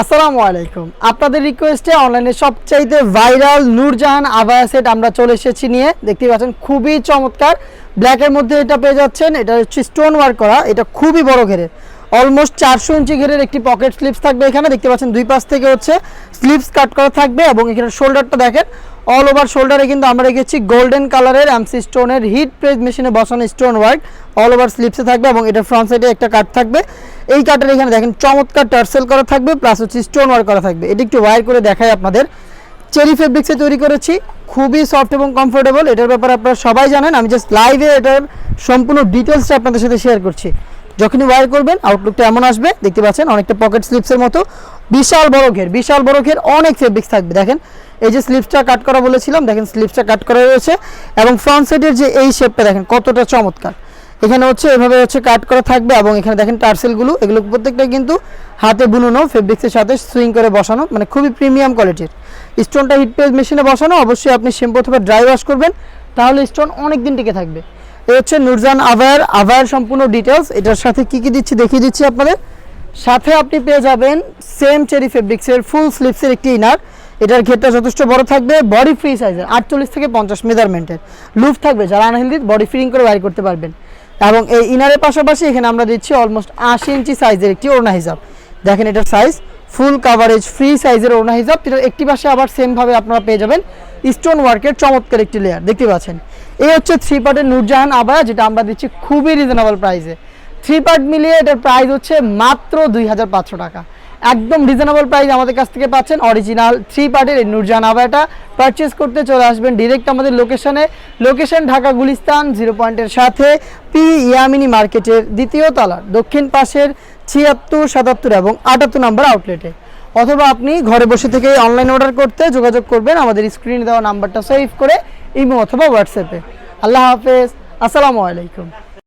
আসসালামু আলাইকুম। আপনাদের রিকোয়েস্টে অনলাইনে সবচাইতে ভাইরাল নূরজাহান আবায়া সেট আমরা চলে এসেছি নিয়ে। দেখতে পাচ্ছেন, খুবই চমৎকার। ব্ল্যাকের মধ্যে এটা পেয়ে যাচ্ছেন, এটা হচ্ছে স্টোন ওয়ার্ক করা, এটা খুবই বড় ঘেরের অলমোস্ট চারশো ইঞ্চি ঘেরের একটি পকেট স্লিপস থাকবে এখানে। দেখতে পাচ্ছেন দুই পাশ থেকে হচ্ছে স্লিপস কাট করা থাকবে এবং এখানে শোল্ডারটা দেখেন অল ওভার শোল্ডারে কিন্তু আমরা রেখেছি গোল্ডেন কালারের এমসি স্টোনের হিট প্রেস মেশিনে বসানো স্টোন ওয়ার্ক অল ওভার স্লিপসে থাকবে এবং এটা ফ্রন্ট সাইডে একটা কাট থাকবে। এই কাটের এখানে দেখেন চমৎকার টার্সেল করা থাকবে প্লাস হচ্ছে স্টোন ওয়ার্ক করা থাকবে। এটি একটু ওয়ার করে দেখায় আপনাদের। চেরি ফেব্রিক্সে তৈরি করেছি। খুবই সফট এবং কমফোর্টেবল এটার ব্যাপারে আপনারা সবাই জানেন। আমি জাস্ট লাইভে এটার সম্পূর্ণ ডিটেলসটা আপনাদের সাথে শেয়ার করছি। যখনই ওয়ার করবেন আউটলুকটা এমন আসবে, দেখতে পাচ্ছেন অনেকটা পকেট স্লিপসের মতো। বিশাল বড় ঘের, বিশাল বড় ঘের, অনেক ফেব্রিক্স থাকবে। দেখেন, এই যে স্লিপসটা কাট করা বলেছিলাম, দেখেন স্লিপসটা কাট করা রয়েছে। এবং ফ্রন্ট সাইডের যে এই শেপটা দেখেন কতটা চমৎকার। এখানে হচ্ছে, এভাবে হচ্ছে কাট করা থাকবে এবং এখানে দেখেন টার্সেলগুলো এগুলো প্রত্যেকটা কিন্তু হাতে বুননো ফেব্রিক্সের সাথে সুইং করে বসানো মানে খুবই প্রিমিয়াম কোয়ালিটির স্টোনটা হিট পেজ মেশিনে বসানো, অবশ্যই আপনি শ্যাম্পু অথবা ড্রাই ওয়াশ করবেন, তাহলে স্টোন অনেক দিন টিকে থাকবে। এই হচ্ছে নুরজান আভায়ার আভায়ার সম্পূর্ণ ডিটেলস এটার সাথে কি কি দিচ্ছি দেখিয়ে দিচ্ছি আপনাদের। সাথে আপনি পেয়ে যাবেন সেম চেরি ফেব্রিক্সের ফুল স্লিপসের একটি ইনার এটার ঘেরটা যথেষ্ট বড় থাকবে বডি ফ্রি সাইজের আটচল্লিশ থেকে পঞ্চাশ মেজারমেন্টের লুফ থাকবে, যারা আনহেলদি বডি ফিটিং করে বাইর করতে পারবেন। এবং এই ইনারের পাশাপাশি এখানে আমরা দিচ্ছি অলমোস্ট আশি ইঞ্চি সাইজের একটি ওড়না হিসাব দেখেন এটার সাইজ ফুল কাভারেজ ফ্রি সাইজের ওড়না হিসাব এটার একটি পাশে আবার সেমভাবে আপনারা পেয়ে যাবেন স্টোন ওয়ার্কের চমৎকার একটি লেয়ার দেখতে পাচ্ছেন। এই হচ্ছে থ্রি পার্টের নুরজাহান আবায়া, যেটা আমরা দিচ্ছি খুবই রিজনেবল প্রাইসে থ্রি পার্ট মিলিয়ে এটার প্রাইস হচ্ছে মাত্র দুই হাজার পাঁচশো টাকা। একদম রিজনেবল প্রাইস আমাদের কাছ থেকে পাচ্ছেন। অরিজিনাল থ্রি পার্টের এই নূরজাহান আবায়াটা পারচেস করতে চলে আসবেন ডিরেক্ট আমাদের লোকেশনে লোকেশন ঢাকা গুলিস্তান জিরো পয়েন্টের সাথে। পি ইয়ামিনি মার্কেটের দ্বিতীয় তলার দক্ষিণ পাশের ছিয়াত্তর, সাতাত্তর এবং আটাত্তর নম্বর আউটলেটে অথবা আপনি ঘরে বসে থেকে অনলাইন অর্ডার করতে যোগাযোগ করবেন। আমাদের স্ক্রিনে দেওয়া নাম্বারটা সেভ করে, ইমো অথবা হোয়াটসঅ্যাপে আল্লাহ হাফেজ। আসসালামু আলাইকুম।